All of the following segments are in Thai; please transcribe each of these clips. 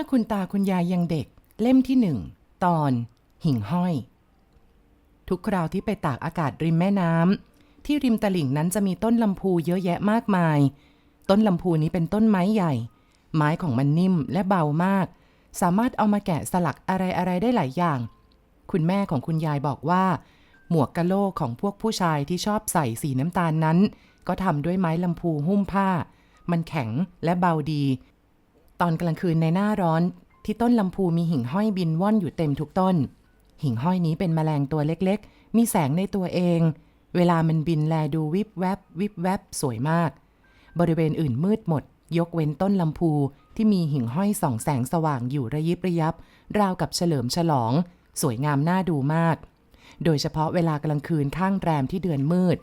มื่อคุณตาคุณยายยังเด็ก เล่มที่หนึ่งตอน หิ่งห้อย ทุกคราวที่ไปตากอากาศริมแม่น้ำที่ริมตลิ่งนั้นจะมีต้นลำพูเยอะแยะมากมาย ต้นลำพูนี้เป็นต้นไม้ใหญ่ ไม้ของมันนิ่มและเบามาก สามารถเอามาแกะสลักอะไรๆไรได้หลายอย่าง คุณแม่ของคุณยายบอกว่า หมวกกะโลกของพวกผู้ชายที่ชอบใส่สีน้ำตาลนั้น ก็ทำด้วยไม้ลำพูหุ้มผ้า มันแข็งและเบาดี ตอนกลางคืนในหน้าร้อนที่ต้นลำพูมีหิ่งห้อยบินว่อนอยู่เต็มทุกต้น หิ่งห้อยนี้เป็นแมลงตัวเล็กๆ มีแสงในตัวเอง เวลามันบินแลดูวิบแวบวิบแวบสวยมาก บริเวณอื่นมืดหมด ยกเว้นต้นลำพูที่มีหิ่งห้อยส่องแสงสว่างอยู่ระยิบระยับ ราวกับเฉลิมฉลอง สวยงามน่าดูมาก โดยเฉพาะเวลากลางคืนข้างแรมที่เดือนมืด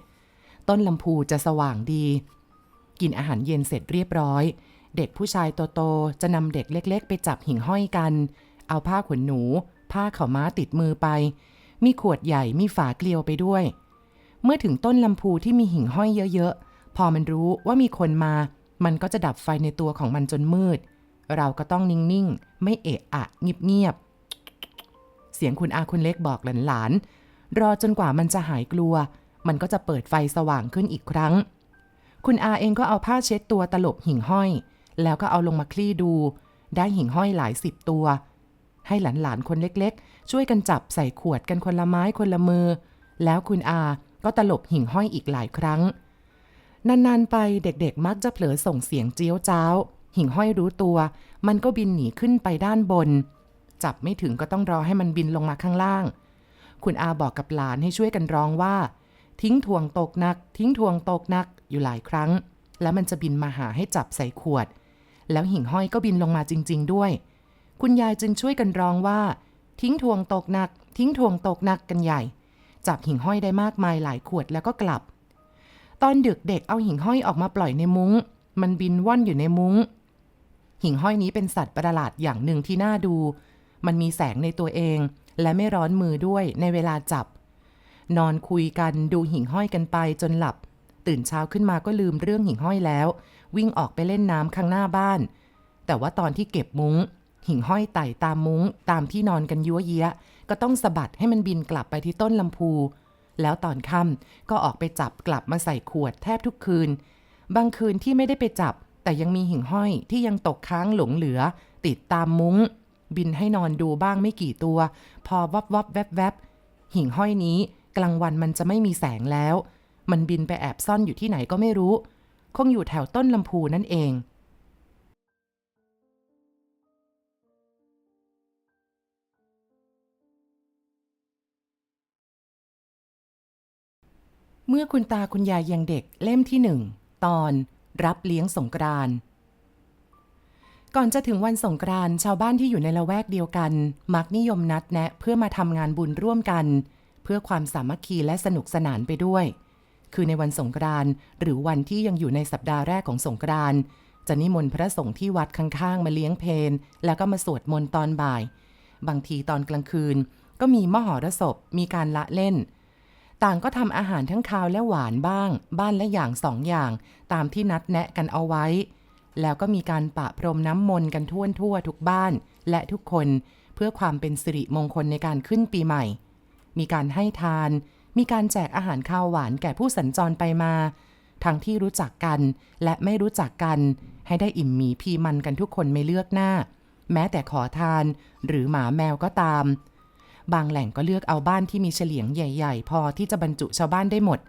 ต้นลำพูจะสว่างดี กินอาหารเย็นเสร็จเรียบร้อย เด็กผู้ชายโตๆจะนำเด็กเล็กๆ ไปจับหิ่งห้อยกัน เอาผ้าขนหนู ผ้าขาม้าติดมือไป มีขวดใหญ่มีฝาเกลียวไปด้วย เมื่อถึงต้นลำพูที่มีหิ่งห้อยเยอะๆ พอมันรู้ว่ามีคนมา มันก็จะดับไฟในตัวของมันจนมืด เราก็ต้องนิ่งๆ ไม่เอะอะเงียบๆ เสียงคุณอาคุณเล็กบอกหลานๆ รอจนกว่ามันจะหายกลัว มันก็จะเปิดไฟสว่างขึ้นอีกครั้งคุณอาเองก็เอาผ้าเช็ดตัวตลบหิ่งห้อย แล้วก็เอาลงมาคลี่ดู ได้หิ่งห้อยหลายสิบตัว ให้หลานๆคนเล็กๆ ช่วยกันจับใส่ขวดกันคนละไม้คนละมือ แล้วคุณอาก็ตลบหิ่งห้อยอีกหลายครั้ง นานๆไปเด็กๆมักจะเผลอส่งเสียงเจียวจ้าว หิ่งห้อยรู้ตัว มันก็บินหนีขึ้นไปด้านบน จับไม่ถึงก็ต้องรอให้มันบินลงมาข้างล่าง คุณอาบอกกับหลานให้ช่วยกันร้องว่า ทิ้งทวงตกนัก ทิ้งทวงตกนักอยู่หลายครั้ง แล้วมันจะบินมาหาให้จับใส่ขวด แล้วหิ่งห้อยก็บินลงมาจริง ๆ ด้วย คุณยายจึงช่วยกันร้องว่า ทิ้งทวงตกหนัก ทิ้งทวงตกหนักกันใหญ่ จับหิ่งห้อยได้มากมายหลายขวดแล้วก็กลับ ตอนดึกเด็กเอาหิ่งห้อยออกมาปล่อยในมุง้ง มันบินว่อนอยู่ในมุง้ง หิ่งห้อยนี้เป็นสัตว์ประหลาดอย่างหนึ่งที่น่าดู มันมีแสงในตัวเอง และไม่ร้อนมือด้วยในเวลาจับ นอนคุยกันดูหิ่งห้อยกันไปจนหลับ ตื่นเช้าขึ้นมาก็ลืมเรื่องหิ่งห้อยแล้ว วิ่งออกไปเล่นน้ำข้างหน้าบ้าน แต่ว่าตอนที่เก็บมุง้ง หิ่งห้อยไต่ตามมุ้ง ตามที่นอนกันยั่วเยียก็ต้องสะบัดให้มันบินกลับไปที่ต้นลำพู แล้วตอนค่ำก็ออกไปจับกลับมาใส่ขวดแทบทุกคืน บางคืนที่ไม่ได้ไปจับ แต่ยังมีหิ่งห้อยที่ยังตกค้างหลงเหลือ ติดตามมุง้ง บินให้นอนดูบ้างไม่กี่ตัว พอวับวับแวบแวบหิ่งห้อยนี้กลางวันมันจะไม่มีแสงแล้ว มันบินไปแอบซ่อนอยู่ที่ไหนก็ไม่รู้ คงอยู่แถวต้นลำพูนั่นเองเมื่อคุณตาคุณยายยังเด็กเล่มที่หนึ่งตอน รับเลี้ยงสงกรานต์ก่อนจะถึงวันสงกรานต์ชาวบ้านที่อยู่ในละแวกเดียวกัน มักนิยมนัดแนะเพื่อมาทำงานบุญร่วมกัน เพื่อความสามัคคีและสนุกสนานไปด้วย คือในวันสงกรานต์หรือวันที่ยังอยู่ในสัปดาห์แรกของสงกรานต์จะนิมนต์พระสงฆ์ที่วัดข้างๆ มาเลี้ยงเพลแล้วก็มาสวดมนต์ตอนบ่าย บางทีตอนกลางคืน ก็มีมหรสพมีการละเล่น ต่างก็ทำอาหารทั้งคาวและหวานบ้าง บ้านละอย่างสองอย่าง ตามที่นัดแนะกันเอาไว้ แล้วก็มีการปะพรมน้ำมนต์กันทั่วทั่วทุกบ้านและทุกคนเพื่อความเป็นสิริมงคลในการขึ้นปีใหม่ มีการให้ทาน มีการแจกอาหารข้าวหวานแก่ผู้สัญจรไปมา ทั้งที่รู้จักกันและไม่รู้จักกัน ให้ได้อิ่มหมีพีมันกันทุกคนไม่เลือกหน้า แม้แต่ขอทานหรือหมาแมวก็ตาม บางแหล่งก็เลือกเอาบ้านที่มีเฉลียงใหญ่ ๆ พอที่จะบรรจุชาวบ้านได้หมด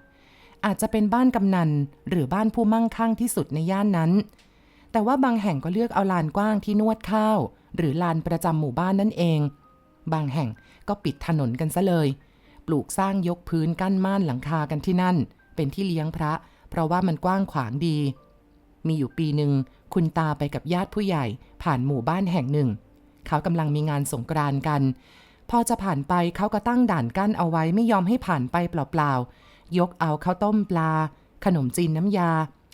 อาจจะเป็นบ้านกำนันหรือบ้านผู้มั่งคั่งที่สุดในย่านนั้น แต่ว่าบางแห่งก็เลือกเอาลานกว้างที่นวดข้าว หรือลานประจำหมู่บ้านนั่นเอง บางแห่งก็ปิดถนนกันซะเลย ปลูกสร้างยกพื้นกั้นม่านหลังคากันที่นั่น เป็นที่เลี้ยงพระ เพราะว่ามันกว้างขวางดี มีอยู่ปีหนึ่งคุณตาไปกับญาติผู้ใหญ่ ผ่านหมู่บ้านแห่งหนึ่ง เขากำลังมีงานสงกรานต์กัน พอจะผ่านไปเขาก็ตั้งด่านกั้นเอาไว้ไม่ยอมให้ผ่านไปเปล่าๆยกเอาข้าวต้มปลา ขนมจีนน้ำยา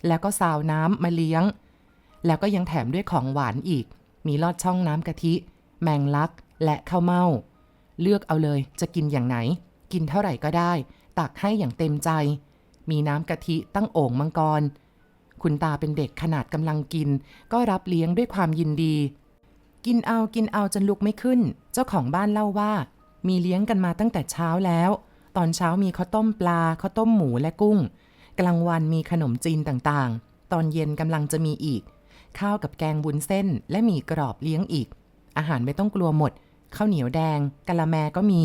แล้วก็ซาวน้ำมาเลี้ยง แล้วก็ยังแถมด้วยของหวานอีก มีลอดช่องน้ำกะทิ แมงลักและข้าวเม่าเลือกเอาเลยจะกินอย่างไหน กินเท่าไหร่ก็ได้ ตักให้อย่างเต็มใจ มีน้ำกะทิตั้งโอ่งมังกร คุณตาเป็นเด็กขนาดกำลังกิน ก็รับเลี้ยงด้วยความยินดี กินเอากินเอาจนลุกไม่ขึ้น เจ้าของบ้านเล่าว่า มีเลี้ยงกันมาตั้งแต่เช้าแล้ว ตอนเช้ามีข้าวต้มปลาข้าวต้มหมูและกุ้ง กลางวันมีขนมจีนต่างๆ ตอนเย็นกำลังจะมีอีก ข้าวกับแกงบุญเส้น และหมีกรอบเลี้ยงอีก อาหารไม่ต้องกลัวหมดข้าวเหนียวแดงกะละแมก็มี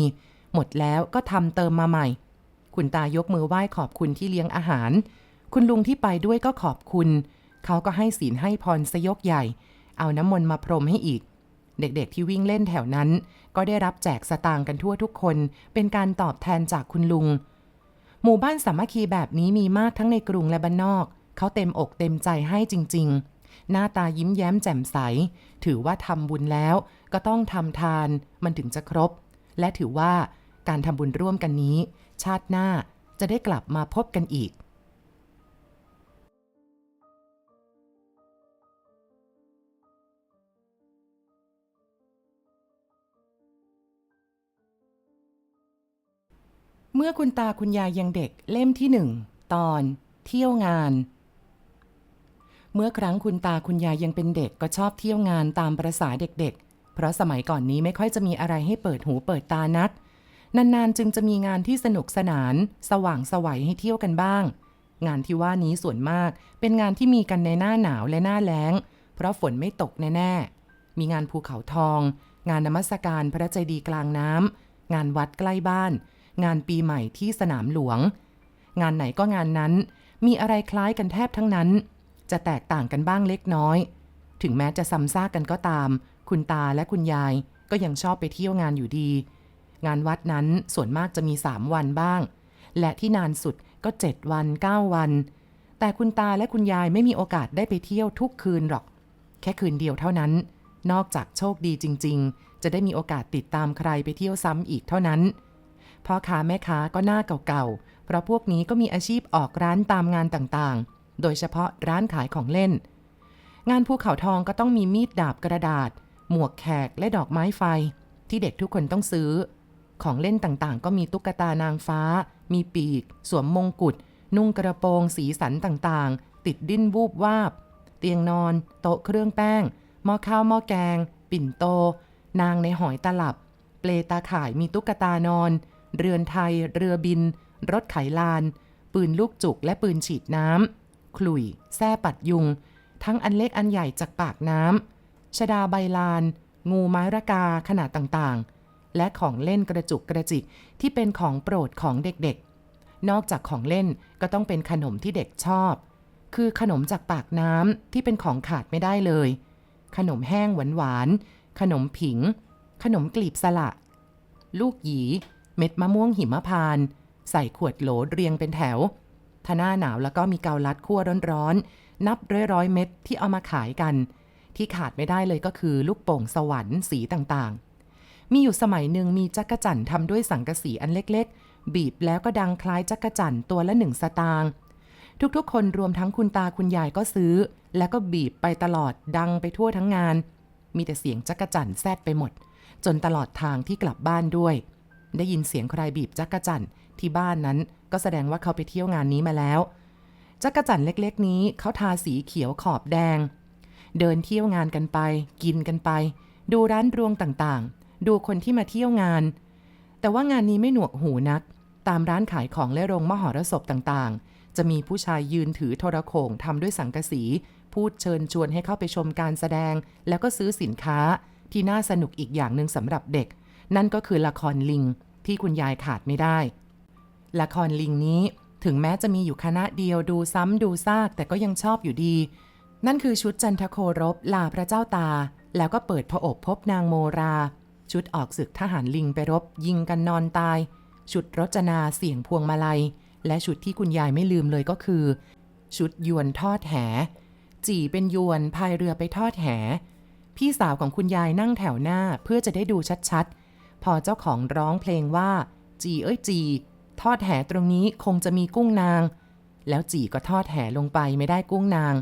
หมดแล้วก็ทำเติมมาใหม่ คุณตายกมือไหว้ขอบคุณที่เลี้ยงอาหาร คุณลุงที่ไปด้วยก็ขอบคุณ เขาก็ให้ศีลให้พรสยกใหญ่ เอาน้ำมนต์มาพรมให้อีก เด็กๆที่วิ่งเล่นแถวนั้น ก็ได้รับแจกสตางค์กันทั่วทุกคน เป็นการตอบแทนจากคุณลุง หมู่บ้านสามัคคีแบบนี้มีมากทั้งในกรุงและบ้านนอก เขาเต็มอกเต็มใจให้จริง ๆหน้าตายิ้มแย้มแจ่มใส ถือว่าทำบุญแล้วก็ต้องทำทาน มันถึงจะครบ และถือว่า การทำบุญร่วมกันนี้ ชาติหน้าจะได้กลับมาพบกันอีกเมื่อคุณตาคุณยายยังเด็กเล่มที่หนึ่งตอน เที่ยวงาน เมื่อครั้งคุณตาคุณยายยังเป็นเด็กก็ชอบเที่ยวงานตามประษาเด็กๆ เพราะสมัยก่อนนี้ไม่ค่อยจะมีอะไรให้เปิดหูเปิดตานัก นานๆ จึงจะมีงานที่สนุกสนาน สว่างสวัยให้เที่ยวกันบ้าง งานที่ว่านี้ส่วนมากเป็นงานที่มีกันในหน้าหนาวและหน้าแล้ง เพราะฝนไม่ตกแน่ๆ มีงานภูเขาทอง งานนมัสการพระเจดีย์กลางน้ำงานวัดใกล้บ้าน งานปีใหม่ที่สนามหลวง งานไหนก็งานนั้น มีอะไรคล้ายกันแทบทั้งนั้น จะแตกต่างกันบ้างเล็กน้อย ถึงแม้จะซ้ำซากกันก็ตาม คุณตาและคุณยายก็ยังชอบไปเที่ยวงานอยู่ดี งานวัดนั้นส่วนมากจะมี 3 วันบ้าง และที่นานสุดก็ 7 วัน 9 วัน แต่คุณตาและคุณยายไม่มีโอกาสได้ไปเที่ยวทุกคืนหรอก แค่คืนเดียวเท่านั้น นอกจากโชคดีจริง ๆ จะได้มีโอกาสติดตามใครไปเที่ยวซ้ำอีกเท่านั้นพ่อค้าแม่ค้าก็หน้าเก่าๆ เพราะพวกนี้ก็มีอาชีพออกร้านตามงานต่างๆ โดยเฉพาะร้านขายของเล่น งานภูเขาทองก็ต้องมีมีดดาบกระดาษ หมวกแขกและดอกไม้ไฟ ที่เด็กทุกคนต้องซื้อ ของเล่นต่างๆ ก็มีตุ๊กตานางฟ้า มีปีก สวมมงกุฎ นุ่งกระโปรง สีสันต่างๆ ติดดิ้นวูบวาบ เตียงนอน โต๊ะเครื่องแป้ง หม้อข้าวหม้อแกง ปิ่นโต นางในหอยตลับ เปลตาข่ายมีตุ๊กตานอน เรือนไทย เรือบิน รถไขลาน ปืนลูกจุกและปืนฉีดน้ำขลุ่ย แส้ปัดยุง ทั้งอันเล็กอันใหญ่จากปากน้ำชดาใบลาน งูไม้ระกาขนาดต่างๆ และของเล่นกระจุกกระจิกที่เป็นของโปรดของเด็กๆ นอกจากของเล่นก็ต้องเป็นขนมที่เด็กชอบ คือขนมจากปากน้ำที่เป็นของขาดไม่ได้เลย ขนมแห้งหวานๆ ขนมผิง ขนมกลีบสละ ลูกหยี เม็ดมะม่วงหิมพานต์ใส่ขวดโหลเรียงเป็นแถวถ้าหน้าหนาวแล้วก็มีเกาลัดคั่วร้อนๆ นับร้อยๆเม็ดที่เอามาขายกัน ที่ขาดไม่ได้เลยก็คือลูกโป่งสวรรค์สีต่างๆ มีอยู่สมัยหนึ่งมีจักรจั่นทำด้วยสังกะสีอันเล็กๆ บีบแล้วก็ดังคล้ายจักรจั่นตัวละหนึ่งสตางค์ทุกๆ คนรวมทั้งคุณตาคุณยายก็ซื้อ แล้วก็บีบไปตลอดดังไปทั่วทั้งงาน มีแต่เสียงจักรจั่นแซดไปหมด จนตลอดทางที่กลับบ้านด้วย ได้ยินเสียงใครบีบจักรจั่นที่บ้านนั้นก็แสดงว่าเขาไปเที่ยวงานนี้มาแล้วจักรจั่นเล็กๆ นี้เขาทาสีเขียวขอบแดง เดินเที่ยวงานกันไป กินกันไป ดูร้านรวงต่างๆ ดูคนที่มาเที่ยวงาน แต่ว่างานนี้ไม่หนวกหูนัก ตามร้านขายของและโรงมหรสพต่างๆ จะมีผู้ชายยืนถือโทรโขงทำด้วยสังกะสี พูดเชิญชวนให้เข้าไปชมการแสดง แล้วก็ซื้อสินค้า ที่น่าสนุกอีกอย่างหนึ่งสำหรับเด็ก นั่นก็คือละครลิง ที่คุณยายขาดไม่ได้ ละครลิงนี้ถึงแม้จะมีอยู่คณะเดียวดูซ้ำดูซากแต่ก็ยังชอบอยู่ดี นั่นคือชุดจันทโครบลาพระเจ้าตา แล้วก็เปิดพระอบพบนางโมรา ชุดออกศึกทหารลิงไปรบ ยิงกันนอนตาย ชุดรจนาเสียงพวงมาลัย และชุดที่คุณยายไม่ลืมเลยก็คือ ชุดยวนทอดแห จีเป็นยวนพายเรือไปทอดแห พี่สาวของคุณยายนั่งแถวหน้าเพื่อจะได้ดูชัดๆ พอเจ้าของร้องเพลงว่า จีเอ้ยจีทอดแหตรงนี้คงจะมีกุ้งนาง แล้วจีก็ทอดแหลงไปไม่ได้กุ้งนาง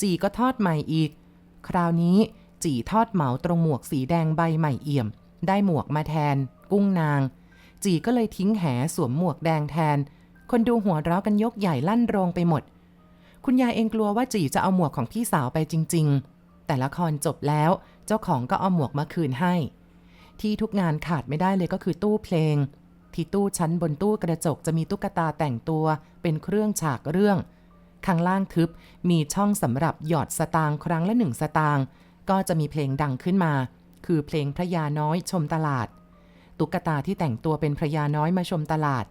จีก็ทอดใหม่อีก คราวนี้จีทอดเหมาตรงหมวกสีแดงใบใหม่เอี่ยม ได้หมวกมาแทน กุ้งนาง จีก็เลยทิ้งแหสวมหมวกแดงแทน คนดูหัวเราะกันยกใหญ่ลั่นโรงไปหมด คุณยายเองกลัวว่าจีจะเอาหมวกของพี่สาวไปจริง ๆ แต่ละครจบแล้ว เจ้าของก็เอาหมวกมาคืนให้ ที่ทุกงานขาดไม่ได้เลยก็คือตู้เพลง ที่ตู้ชั้นบนตู้กระจกจะมีตุ๊กตาแต่งตัว เป็นเครื่องฉากเรื่อง ข้างล่างทึบมีช่องสำหรับหยอดสตางค์ครั้งละหนึ่งสตางค์ก็จะมีเพลงดังขึ้นมา คือเพลงพระยาน้อยชมตลาด ตุ๊กตาที่แต่งตัวเป็นพระยาน้อยมาชมตลาด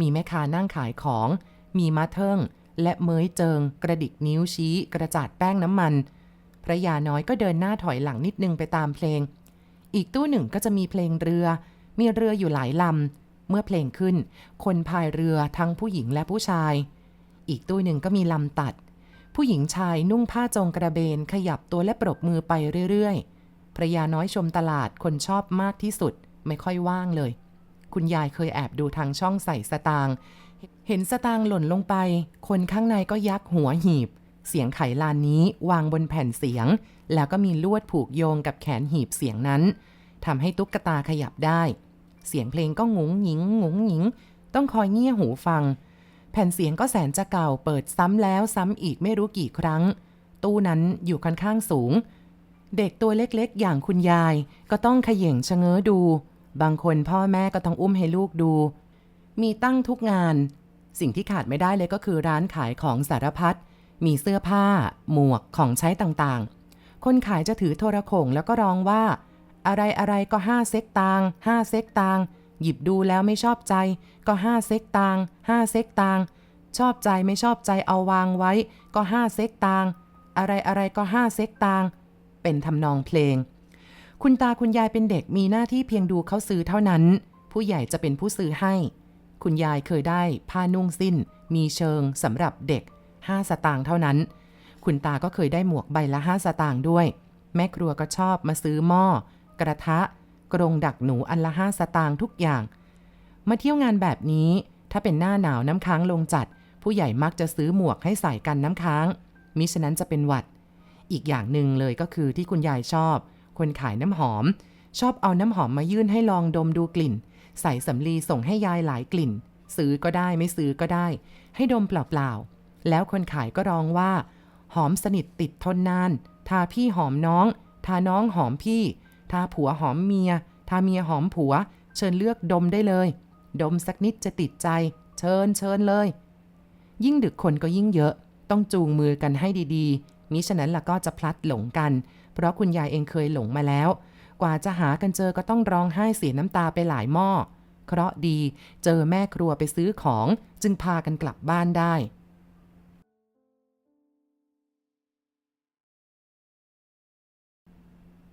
มีแม่ค้านั่งขายของ มีมาเทิงและเมยเจิง กระดิกนิ้วชี้กระจาดแป้งน้ำมัน พระยาน้อยก็เดินหน้าถอยหลังนิดนึงไปตามเพลง อีกตู้หนึ่งก็จะมีเพลงเรือ มีเรืออยู่หลายลำ เมื่อเพลงขึ้น คนพายเรือทั้งผู้หญิงและผู้ชาย อีกตู้หนึ่งก็มีลำตัด ผู้หญิงชายนุ่งผ้าจงกระเบนขยับตัวและปรบมือไปเรื่อยๆ พรยาน้อยชมตลาดคนชอบมากที่สุด ไม่ค่อยว่างเลย คุณยายเคยแอบดูทางช่องใส่สตางค์เห็นสตางค์หล่นลงไป คนข้างในก็ยักหัวหีบ เสียงไขลานนี้วางบนแผ่นเสียง แล้วก็มีลวดผูกโยงกับแขนหีบเสียงนั้นทำให้ตุ๊กตาขยับได้ เสียงเพลงก็งุงหญิงงุงหญิง ต้องคอยเงี่ยหูฟัง แผ่นเสียงก็แสนจะเก่าเปิดซ้ำแล้วซ้ำอีกไม่รู้กี่ครั้ง ตู้นั้นอยู่ค่อนข้างสูง เด็กตัวเล็กๆ อย่างคุณยายก็ต้องขย่งชะเง้อดู บางคนพ่อแม่ก็ต้องอุ้มให้ลูกดู มีตั้งทุกงาน สิ่งที่ขาดไม่ได้เลยก็คือร้านขายของสารพัด มีเสื้อผ้า หมวก ของใช้ต่างๆ คนขายจะถือโทรโขงแล้วก็ร้องว่า อะไรอะไรก็ห้าเซกตางห้าเซกตางหยิบดูแล้วไม่ชอบใจ ก็ห้าเซกตางห้าเซกตางชอบใจไม่ชอบใจเอาวางไว้ ก็ห้าเซกตางอะไรอะไรก็ห้าเซกตาง เป็นทำนองเพลง คุณตาคุณยายเป็นเด็กมีหน้าที่เพียงดูเขาซื้อเท่านั้น ผู้ใหญ่จะเป็นผู้ซื้อให้ คุณยายเคยได้ผ้านุ่งสิ้น มีเชิงสำหรับเด็ก 5 สตางค์เท่านั้น คุณตาก็เคยได้หมวกใบละ 5 สตางค์ด้วย แม่ครัวก็ชอบมาซื้อหม้อ กระทะ กรงดักหนูอันละ 5 สตางค์ทุกอย่าง มาเที่ยวงานแบบนี้ ถ้าเป็นหน้าหนาวน้ำค้างลงจัด ผู้ใหญ่มักจะซื้อหมวกให้ใส่กันน้ำค้างมิฉะนั้นจะเป็นหวัด อีกอย่างหนึ่งเลยก็คือที่คุณยายชอบ คนขายน้ำหอม ชอบเอาน้ำหอมมายื่นให้ลองดมดูกลิ่น ใส่สำลีส่งให้ยายหลายกลิ่น ซื้อก็ได้ไม่ซื้อก็ได้ ให้ดมเปล่าๆ แล้วคนขายก็ร้องว่า หอมสนิทติดทนนาน ทาพี่หอมน้อง ทาน้องหอมพี่ ทาผัวหอมเมีย ทาเมียหอมผัว เชิญเลือกดมได้เลย ดมสักนิดจะติดใจ เชิญเชิญเลย ยิ่งดึกคนก็ยิ่งเยอะ ต้องจูงมือกันให้ดีๆ มิฉะนั้นล่ะก็จะพลัดหลงกัน เพราะคุณยายเองเคยหลงมาแล้ว กว่าจะหากันเจอก็ต้องร้องไห้เสียน้ำตาไปหลายหม้อ เคราะดีเจอแม่ครัวไปซื้อของจึงพากันกลับบ้านได้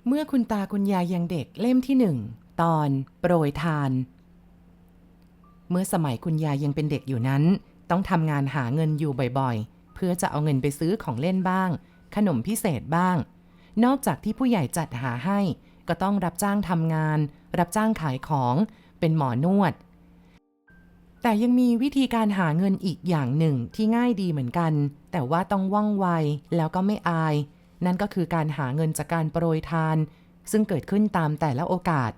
เมื่อคุณตาคุณยายยังเด็กเล่มที่หนึ่งตอนโปรยทาน เมื่อสมัยคุณยายยังเป็นเด็กอยู่นั้น ต้องทำงานหาเงินอยู่บ่อยๆ เพื่อจะเอาเงินไปซื้อของเล่นบ้าง ขนมพิเศษบ้าง นอกจากที่ผู้ใหญ่จัดหาให้ ก็ต้องรับจ้างทำงาน รับจ้างขายของ เป็นหมอนวด แต่ยังมีวิธีการหาเงินอีกอย่างหนึ่งที่ง่ายดีเหมือนกัน แต่ว่าต้องว่องไวแล้วก็ไม่อาย นั่นก็คือการหาเงินจากการโปรยทาน ซึ่งเกิดขึ้นตามแต่ละโอกาส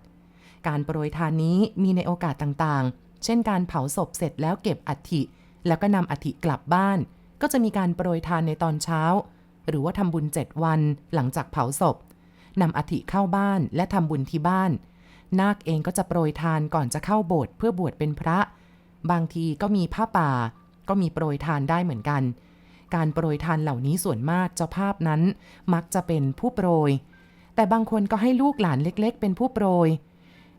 การโปรยทานนี้มีในโอกาสต่างๆ เช่นการเผาศพเสร็จแล้วเก็บอัฐิแล้วก็นำอัฐิกลับบ้าน ก็จะมีการโปรยทานในตอนเช้า หรือว่าทำบุญเจ็ดวันหลังจากเผาศพนำอัฐิเข้าบ้านและทำบุญที่บ้าน นาคเองก็จะโปรยทานก่อนจะเข้าโบสถ์เพื่อบวชเป็นพระ บางทีก็มีผ้าป่า ก็มีโปรยทานได้เหมือนกัน การโปรยทานเหล่านี้ส่วนมากเจ้าภาพนั้น มักจะเป็นผู้โปรย แต่บางคนก็ให้ลูกหลานเล็ก ๆ เป็นผู้โปรย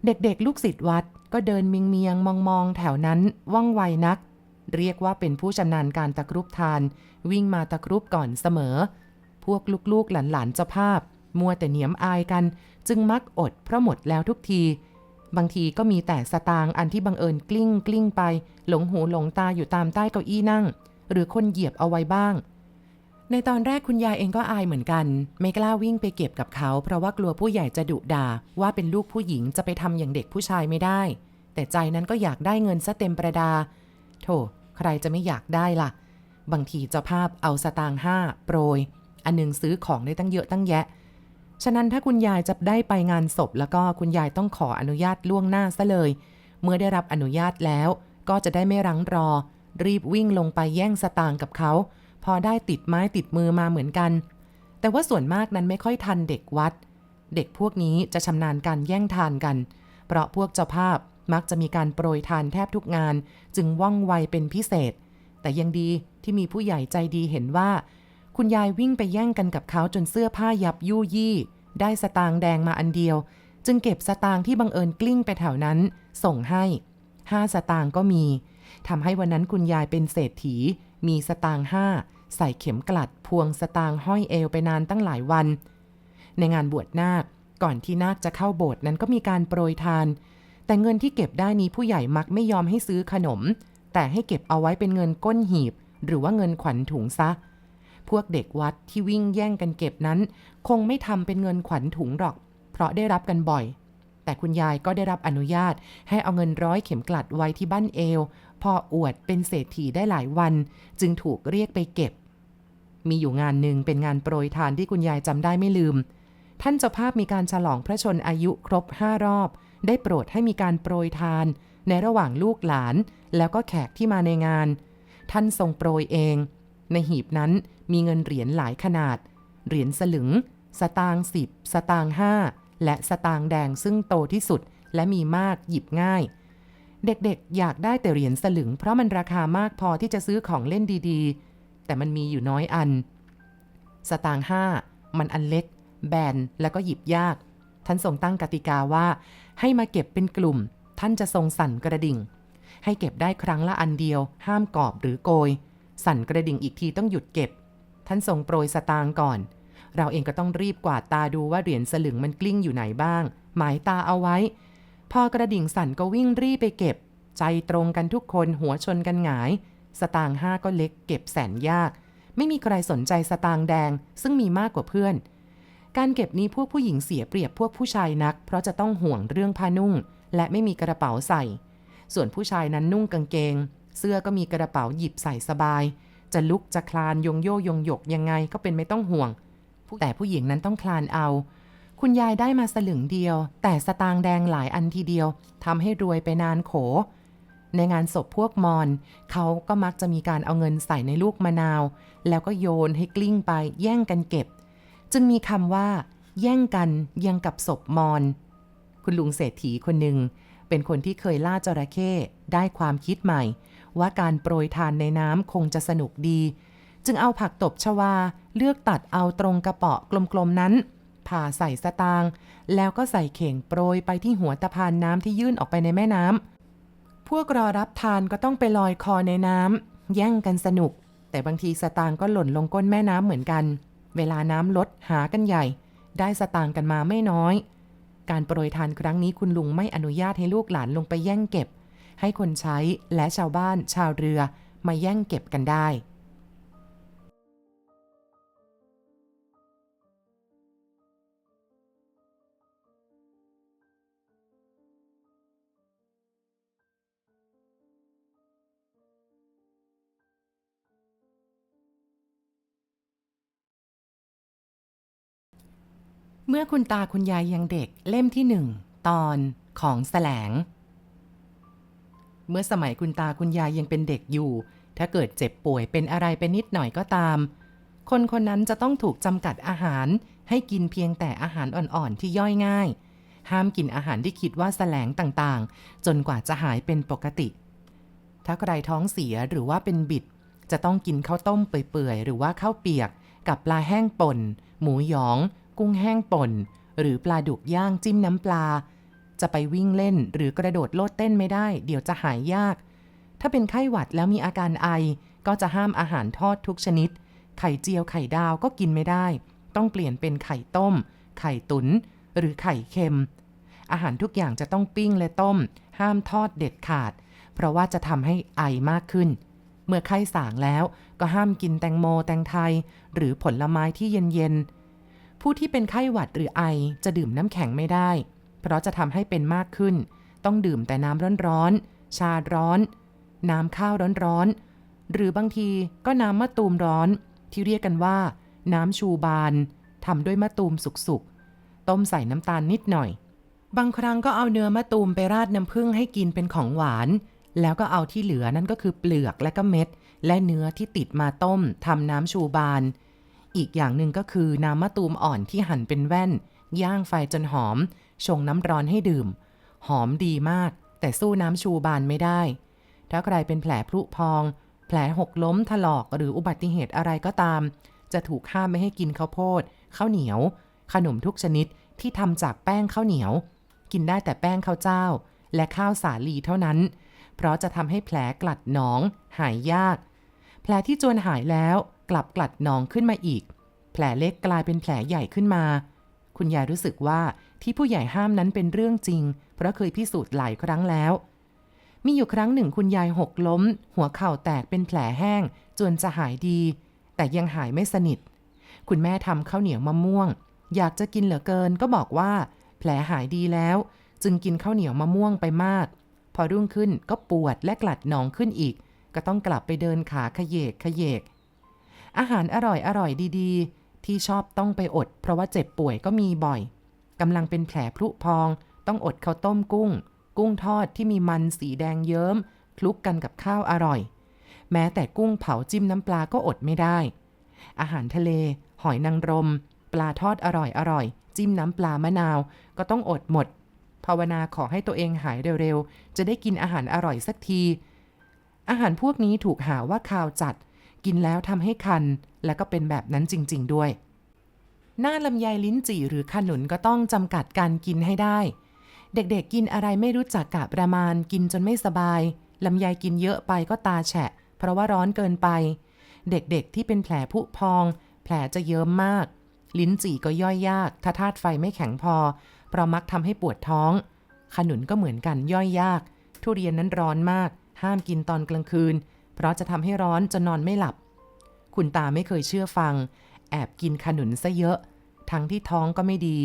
เด็กๆ ลูกศิษย์วัดก็เดินเมียงๆมองๆแถวนั้นว่องไวนัก เรียกว่าเป็นผู้ชำนาญการตะครุบทาน วิ่งมาตะครุบก่อนเสมอ พวกลูกๆหลานๆเจ้าภาพ มัวแต่เหนียมอายกัน จึงมักอดเพราะหมดแล้วทุกที บางทีก็มีแต่สตางค์อันที่บังเอิญกลิ้งกลิ้งไป หลงหูหลงตาอยู่ตามใต้เก้าอี้นั่ง หรือคนเหยียบเอาไว้บ้าง ในตอนแรกคุณยายเองก็อายเหมือนกัน ไม่กล้าวิ่งไปเก็บกับเขา เพราะว่ากลัวผู้ใหญ่จะดุด่าว่าเป็นลูกผู้หญิงจะไปทำอย่างเด็กผู้ชายไม่ได้แต่ใจนั้นก็อยากได้เงินซะเต็มประดา โถ ใครจะไม่อยากได้ล่ะ บางทีเจ้าภาพเอาสตางค์ห้าโปรย อันหนึงซื้อของได้ตั้งเยอะตั้งแยะ ฉะนั้นถ้าคุณยายจะได้ไปงานศพ แล้วก็คุณยายต้องขออนุญาตล่วงหน้าซะเลย เมื่อได้รับอนุญาตแล้ว ก็จะได้ไม่รั้งรอ รีบวิ่งลงไปแย่งสตางค์กับเขา พอได้ติดไม้ติดมือมาเหมือนกัน แต่ว่าส่วนมากนั้นไม่ค่อยทันเด็กวัด เด็กพวกนี้จะชำนาญการแย่งทานกัน เพราะพวกเจ้าภาพ มักจะมีการโปรยทานแทบทุกงาน จึงว่องไวเป็นพิเศษ แต่ยังดีที่มีผู้ใหญ่ใจดีเห็นว่า คุณยายวิ่งไปแย่งกันกับเขาจนเสื้อผ้ายับยู่ยี่ ได้สตางค์แดงมาอันเดียว จึงเก็บสตางค์ที่บังเอิญกลิ้งไปแถวนั้น ส่งให้ห้าสตางค์ก็มีทำให้วันนั้นคุณยายเป็นเศรษฐี มีสตางค์ห้าใส่เข็มกลัดพวงสตางค์ห้อยเอวไปนานตั้งหลายวัน ในงานบวชนาคก่อนที่นาคจะเข้าโบสถ์นั้นก็มีการโปรยทาน แต่เงินที่เก็บได้นี้ผู้ใหญ่มักไม่ยอมให้ซื้อขนม แต่ให้เก็บเอาไว้เป็นเงินก้นหีบ หรือว่าเงินขวัญถุงซะ พวกเด็กวัดที่วิ่งแย่งกันเก็บนั้น คงไม่ทำเป็นเงินขวัญถุงหรอก เพราะได้รับกันบ่อย แต่คุณยายก็ได้รับอนุญาต ให้เอาเงินร้อยเข็มกลัดไว้ที่บ้านเอว พออวดเป็นเศรษฐีได้หลายวัน จึงถูกเรียกไปเก็บ มีอยู่งานหนึ่งเป็นงานโปรยทานที่คุณยายจำได้ไม่ลืมท่านเจ้าภาพมีการฉลองพระชนอายุครบห้ารอบ ได้โปรดให้มีการโปรยทาน ในระหว่างลูกหลาน แล้วก็แขกที่มาในงาน ท่านทรงโปรยเอง ในหีบนั้นมีเงินเหรียญหลายขนาด เหรียญสลึง สตางค์สิบสตางค์ห้าและสตางค์แดงซึ่งโตที่สุดและมีมากหยิบง่าย เด็กๆ อยากได้แต่เหรียญสลึง เพราะมันราคามากพอที่จะซื้อของเล่นดีๆ แต่มันมีอยู่น้อยอัน สตางค์ห้ามันอันเล็ก แบนแล้วก็หยิบยาก ท่านทรงตั้งกติกาว่า ให้มาเก็บเป็นกลุ่ม ท่านจะทรงสั่นกระดิ่ง ให้เก็บได้ครั้งละอันเดียว ห้ามกอบหรือโกย สั่นกระดิ่งอีกทีต้องหยุดเก็บ ท่านทรงโปรยสตางก่อน เราเองก็ต้องรีบกวาดตาดูว่าเหรียญสลึงมันกลิ้งอยู่ไหนบ้าง หมายตาเอาไว้ พอกระดิ่งสั่นก็วิ่งรีบไปเก็บ ใจตรงกันทุกคนหัวชนกันหงาย สตางห้าก็เล็กเก็บแสนยาก ไม่มีใครสนใจสตางแดง ซึ่งมีมากกว่าเพื่อน การเก็บนี้พวกผู้หญิงเสียเปรียบพวกผู้ชายนัก เพราะจะต้องห่วงเรื่องผ้านุ่ง และไม่มีกระเป๋าใส่ ส่วนผู้ชายนั้นนุ่งกางเกง เสื้อก็มีกระเป๋าหยิบใส่สบาย จะลุกจะคลานยงโยยงหยกยังไงก็เป็นไม่ต้องห่วง แต่ผู้หญิงนั้นต้องคลานเอา คุณยายได้มาสลึงเดียว แต่สตางแดงหลายอันทีเดียวทำให้รวยไปนานโข ในงานศพพวกมอญเขาก็มักจะมีการเอาเงินใส่ในลูกมะนาว แล้วก็โยนให้กลิ้งไปแย่งกันเก็บ จึงมีคำว่า แย่งกันยังกับศพมอญคุณลุงเศรษฐีคนหนึ่ง เป็นคนที่เคยล่าจระเข้ได้ความคิดใหม่ ว่าการโปรยทานในน้ำคงจะสนุกดี จึงเอาผักตบชวา เลือกตัดเอาตรงกระเปาะกลมๆนั้น ผ่าใส่สตาง แล้วก็ใส่เข่งโปรยไปที่หัวตะพานน้ำที่ยื่นออกไปในแม่น้ำพวกรอรับทานก็ต้องไปลอยคอในน้ำแย่งกันสนุก แต่บางทีสตางก็หล่นลงก้นแม่น้ำเหมือนกัน เวลาน้ำลดหากันใหญ่ ได้สตางค์กันมาไม่น้อย การโปรยทานครั้งนี้คุณลุงไม่อนุญาตให้ลูกหลานลงไปแย่งเก็บ ให้คนใช้และชาวบ้านชาวเรือมาแย่งเก็บกันได้ เมื่อคุณตาคุณยายยังเด็กเล่มที่หนึ่งตอนของแสลง เมื่อสมัยคุณตาคุณยายยังเป็นเด็กอยู่ ถ้าเกิดเจ็บป่วยเป็นอะไรไปนิดหน่อยก็ตาม คนคนนั้นจะต้องถูกจำกัดอาหาร ให้กินเพียงแต่อาหารอ่อนๆที่ย่อยง่าย ห้ามกินอาหารที่คิดว่าแสลงต่างๆ จนกว่าจะหายเป็นปกติ ถ้าใครท้องเสียหรือว่าเป็นบิด จะต้องกินข้าวต้มเปื่อยๆหรือว่าข้าวเปียก กับปลาแห้งป่น หมูหยอง กุ้งแห้งป่น หรือปลาดุกย่างจิ้มน้ำปลา จะไปวิ่งเล่นหรือกระโดดโลดเต้นไม่ได้ เดี๋ยวจะหายยาก ถ้าเป็นไข้หวัดแล้วมีอาการไอ ก็จะห้ามอาหารทอดทุกชนิด ไข่เจียวไข่ดาวก็กินไม่ได้ ต้องเปลี่ยนเป็นไข่ต้ม ไข่ตุน๋นหรือไข่เค็ม อาหารทุกอย่างจะต้องปิ้งและต้ม ห้ามทอดเด็ดขาด เพราะว่าจะทำให้ไอมากขึ้นเมื่อไข้สางแล้วก็ห้ามกินแตงโมแตงไทย หรือผลไม้ที่เย็นๆ ผู้ที่เป็นไข้หวัดหรือไอจะดื่มน้ำแข็งไม่ได้ เพราะจะทำให้เป็นมากขึ้น ต้องดื่มแต่น้ำร้อนๆ ชาร้อน น้ำข้าวร้อนๆ หรือบางทีก็น้ำมะตูมร้อน ที่เรียกกันว่า น้ำชูบานทำด้วยมะตูมสุกๆ ต้มใส่น้ำตาลนิดหน่อย บางครั้งก็เอาเนื้อมะตูมไปราดน้ำผึ้งให้กินเป็นของหวาน แล้วก็เอาที่เหลือนั่นก็คือเปลือกและก็เม็ด และเนื้อที่ติดมาต้มทำน้ำชูบาน อีกอย่างหนึ่งก็คือน้ำมะตูมอ่อนที่หั่นเป็นแว่น ย่างไฟจนหอม ชงน้ำร้อนให้ดื่ม หอมดีมาก แต่สู้น้ำชูบานไม่ได้ ถ้าใครเป็นแผลพลุพอง แผลหกล้มถลอกหรืออุบัติเหตุอะไรก็ตาม จะถูกห้ามไม่ให้กินข้าวโพดข้าวเหนียว ขนมทุกชนิดที่ทำจากแป้งข้าวเหนียว กินได้แต่แป้งข้าวเจ้า และข้าวสาลีเท่านั้น เพราะจะทำให้แผลกลัดหนอง หายยาก แผลที่จวนหายแล้ว กลับกลัดนองขึ้นมาอีก แผลเล็กกลายเป็นแผลใหญ่ขึ้นมา คุณยายรู้สึกว่าที่ผู้ใหญ่ห้ามนั้นเป็นเรื่องจริง เพราะเคยพิสูจน์หลายครั้งแล้ว มีอยู่ครั้งหนึ่งคุณยายหกล้ม หัวเข่าแตกเป็นแผลแห้ง จนจะหายดี แต่ยังหายไม่สนิท คุณแม่ทำข้าวเหนียวมะม่วง อยากจะกินเหลือเกินก็บอกว่า แผลหายดีแล้ว จึงกินข้าวเหนียวมะม่วงไปมาก พอรุ่งขึ้นก็ปวดและกลัดหนองขึ้นอีก ก็ต้องกลับไปเดินขาขยเยกขยเยก อาหารอร่อยอร่อยดีๆ ที่ชอบต้องไปอด เพราะว่าเจ็บป่วยก็มีบ่อยกำลังเป็นแผลพลุพอง ต้องอดข้าวต้มกุ้ง กุ้งทอดที่มีมันสีแดงเยิ้มคลุกกันกับข้าวอร่อย แม้แต่กุ้งเผาจิ้มน้ำปลาก็อดไม่ได้ อาหารทะเล หอยนางรม ปลาทอดอร่อยอร่อย จิ้มน้ำปลามะนาว ก็ต้องอดหมด ภาวนาขอให้ตัวเองหายเร็วๆ จะได้กินอาหารอร่อยสักที อาหารพวกนี้ถูกหาว่าคาวจัด กินแล้วทำให้คัน และก็เป็นแบบนั้นจริง ๆ ด้วย หน้าลำไยลิ้นจี่หรือขนุนก็ต้องจำกัดการกินให้ได้ เด็กๆกินอะไรไม่รู้จักกะประมาณกินจนไม่สบายลำไยกินเยอะไปก็ตาแฉะ เพราะว่าร้อนเกินไป เด็กๆที่เป็นแผลผุพอง แผลจะเยิ้มมาก ลิ้นจี่ก็ย่อยยาก ถ้าธาตุไฟไม่แข็งพอ เพราะมักทำให้ปวดท้อง ขนุนก็เหมือนกันย่อยยาก ทุเรียนนั้นร้อนมาก ห้ามกินตอนกลางคืน เพราะจะทำให้ร้อนจนนอนไม่หลับ คุณตาไม่เคยเชื่อฟัง แอบกินขนุนซะเยอะ ทั้งที่ท้องก็ไม่ดี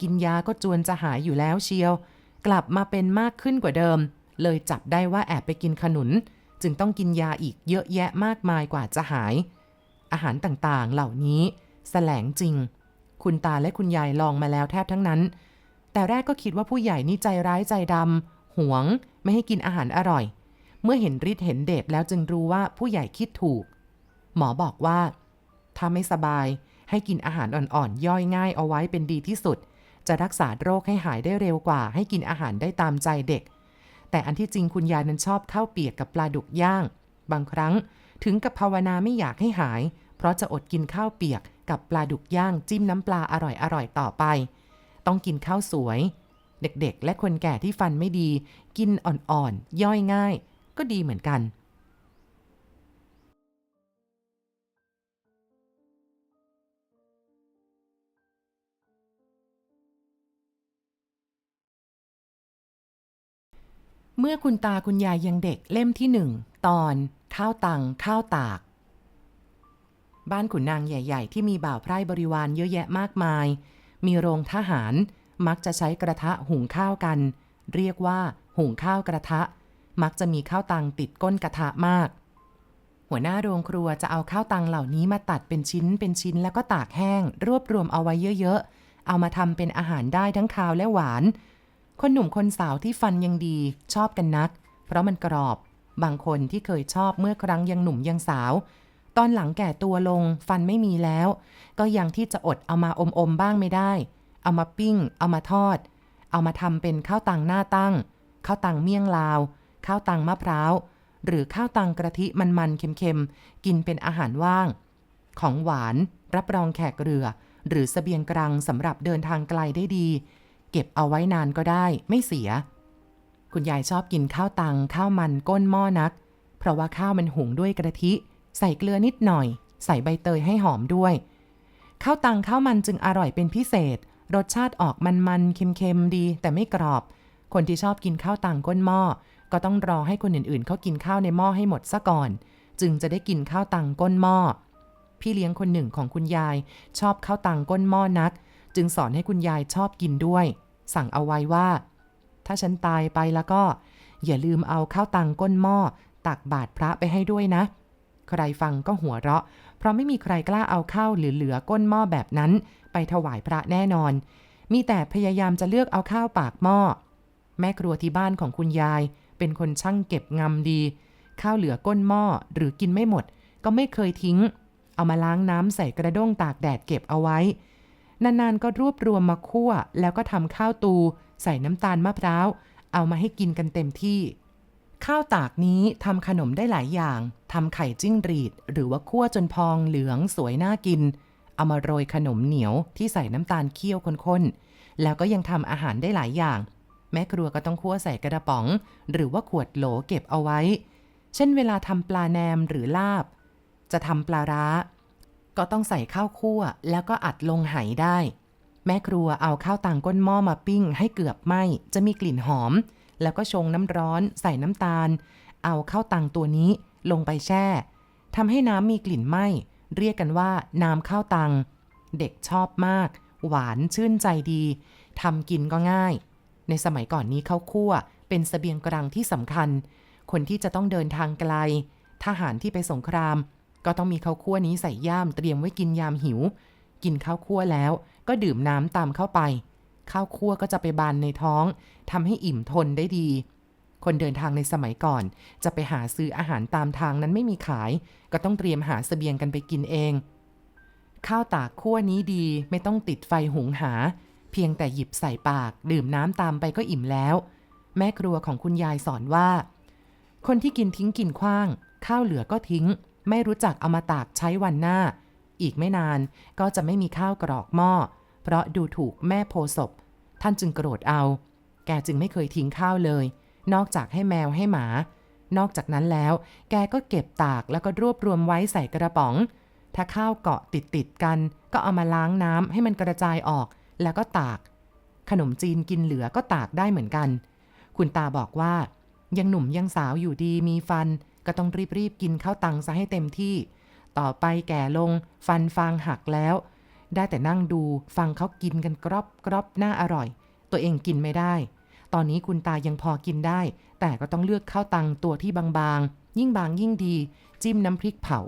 กินยาก็จวนจะหายอยู่แล้วเชียว กลับมาเป็นมากขึ้นกว่าเดิม เลยจับได้ว่าแอบไปกินขนุน จึงต้องกินยาอีกเยอะแยะมากมายกว่าจะหาย อาหารต่างๆเหล่านี้แสลงจริง คุณตาและคุณยายลองมาแล้วแทบทั้งนั้น แต่แรกก็คิดว่าผู้ใหญ่นี่ใจร้ายใจดำหวง ไม่ให้กินอาหารอร่อย เมื่อเห็นฤทธิ์เห็นเดชแล้วจึงรู้ว่าผู้ใหญ่คิดถูก หมอบอกว่า ถ้าไม่สบายให้กินอาหารอ่อนๆ ย่อยง่ายเอาไว้เป็นดีที่สุด จะรักษาโรคให้หายได้เร็วกว่า ให้กินอาหารได้ตามใจเด็ก แต่อันที่จริงคุณยายนั้นชอบข้าวเปียกกับปลาดุกย่าง บางครั้งถึงกับภาวนาไม่อยากให้หาย เพราะจะอดกินข้าวเปียกกับปลาดุกย่างจิ้มน้ำปลาอร่อยๆต่อไป ต้องกินข้าวสวย เด็กๆ และคนแก่ที่ฟันไม่ดี กินอ่อนๆ ย่อยง่าย ก็ดีเหมือนกันเมื่อคุณตาคุณยายยังเด็กเล่มที่หนึ่งตอนข้าวตังข้าวตาก บ้านขุนนางใหญ่ ๆ ที่มีบ่าวไพร่บริวารเยอะแยะมากมาย มีโรงทหารมักจะใช้กระทะหุงข้าวกัน เรียกว่า หุงข้าวกระทะ มักจะมีข้าวตังติดก้นกระทะมาก หัวหน้าโรงครัวจะเอาข้าวตังเหล่านี้มาตัดเป็นชิ้นเป็นชิ้นแล้วก็ตากแห้ง รวบรวมเอาไว้เยอะๆ เอามาทำเป็นอาหารได้ทั้งคาวและหวาน คนหนุ่มคนสาวที่ฟันยังดีชอบกันนัก เพราะมันกรอบ บางคนที่เคยชอบเมื่อครั้งยังหนุ่มยังสาว ตอนหลังแก่ตัวลงฟันไม่มีแล้ว ก็ยังที่จะอดเอามาอมอมๆบ้างไม่ได้ เอามาปิ้ง เอามาทอด เอามาทำเป็นข้าวตังหน้าตั้งข้าวตังเมี่ยงลาว ข้าวตังมะพร้าว หรือข้าวตังกระทิมันๆเค็มๆ กินเป็นอาหารว่าง ของหวาน รับรองแขกเรือ หรือสเสบียงกลางสำหรับเดินทางไกลได้ดี เก็บเอาไว้นานก็ได้ไม่เสีย คุณยายชอบกินข้าวตังข้าวมันก้นหม้อนัก เพราะว่าข้าวมันหุงด้วยกระทิ ใส่เกลือนิดหน่อย ใส่ใบเตยให้หอมด้วยข้าวตังข้าวมันจึงอร่อยเป็นพิเศษ รสชาติออกมันๆเค็มๆดี แต่ไม่กรอบ คนที่ชอบกินข้าวตังก้นหม้อ ก็ต้องรอให้คนอื่นๆเขากินข้าวในหม้อให้หมดซะก่อน จึงจะได้กินข้าวตังก้นหม้อ พี่เลี้ยงคนหนึ่งของคุณยาย ชอบข้าวตังก้นหม้อนัก จึงสอนให้คุณยายชอบกินด้วย สั่งเอาไว้ว่า ถ้าฉันตายไปแล้วก็ อย่าลืมเอาข้าวตังก้นหม้อตักบาตรพระไปให้ด้วยนะ ใครฟังก็หัวเราะ เพราะไม่มีใครกล้าเอาข้าวเหลือๆก้นหม้อแบบนั้น ไปถวายพระแน่นอน มีแต่พยายามจะเลือกเอาข้าวปากหม้อแม่ครัวที่บ้านของคุณยาย เป็นคนช่างเก็บงำดี ข้าวเหลือก้นหม้อหรือกินไม่หมด ก็ไม่เคยทิ้ง เอามาล้างน้ำใส่กระด้งตากแดดเก็บเอาไว้ นานๆก็รวบรวมมาคั่ว แล้วก็ทำข้าวตู ใส่น้ำตาลมะพร้าว เอามาให้กินกันเต็มที่ ข้าวตากนี้ทำขนมได้หลายอย่างทำไข่จิ้งหรีด หรือว่าคั่วจนพองเหลืองสวยน่ากิน เอามาโรยขนมเหนียวที่ใส่น้ำตาลเคี่ยวข้นๆแล้วก็ยังทำอาหารได้หลายอย่าง แม่ครัวก็ต้องคั่วใส่กระป๋อง หรือว่าขวดโหลเก็บเอาไว้ เช่นเวลาทำปลาแนมหรือลาบ จะทำปลาร้า ก็ต้องใส่ข้าวคั่ว แล้วก็อัดลงไหได้ แม่ครัวเอาข้าวตังก้นหม้อมาปิ้ง ให้เกือบไหมจะมีกลิ่นหอม แล้วก็ชงน้ำร้อน ใส่น้ำตาล เอาข้าวตังตัวนี้ลงไปแช่ทำให้น้ำมีกลิ่นไหมเรียกกันว่าน้ำข้าวตัง เด็กชอบมาก หวานชื่นใจดีทำกินก็ง่าย ในสมัยก่อนนี้ข้าวคั่วเป็นสเสบียงกลางที่สำคัญ คนที่จะต้องเดินทางไกล ทหารที่ไปสงคราม ก็ต้องมีข้าวคั่วนี้ใส่ย่ามเตรียมไว้กินยามหิว กินข้าวคั่วแล้วก็ดื่มน้ำตามเข้าไป ข้าวคั่วก็จะไปบานในท้องทำให้อิ่มทนได้ดี คนเดินทางในสมัยก่อน จะไปหาซื้ออาหารตามทางนั้นไม่มีขาย ก็ต้องเตรียมหาเสบียงกันไปกินเอง ข้าวตากคั่วนี้ดีไม่ต้องติดไฟหุงหา เพียงแต่หยิบใส่ปาก ดื่มน้ำตามไปก็อิ่มแล้ว แม่ครัวของคุณยายสอนว่า คนที่กินทิ้งกินขว้าง ข้าวเหลือก็ทิ้ง ไม่รู้จักเอามาตากใช้วันหน้า อีกไม่นานก็จะไม่มีข้าวกรอกหม้อ เพราะดูถูกแม่โพศพ ท่านจึงโกรธเอา แกจึงไม่เคยทิ้งข้าวเลย นอกจากให้แมวให้หมา นอกจากนั้นแล้ว แกก็เก็บตากแล้วก็รวบรวมไว้ใส่กระป๋อง ถ้าข้าวเกาะติดติดกัน ก็เอามาล้างน้ำให้มันกระจายออก แล้วก็ตาก ขนมจีนกินเหลือก็ตากได้เหมือนกัน คุณตาบอกว่า ยังหนุ่มยังสาวอยู่ดีมีฟัน ก็ต้องรีบๆกินข้าวตังซะให้เต็มที่ ต่อไปแก่ลง ฟันฟางหักแล้ว ได้แต่นั่งดูฟังเขากินกันกรอบกรอบน่าอร่อย ตัวเองกินไม่ได้ ตอนนี้คุณตายังพอกินได้ แต่ก็ต้องเลือกข้าวตังตัวที่บางๆ ยิ่งบางยิ่งดี จิ้มน้ำพริกเผา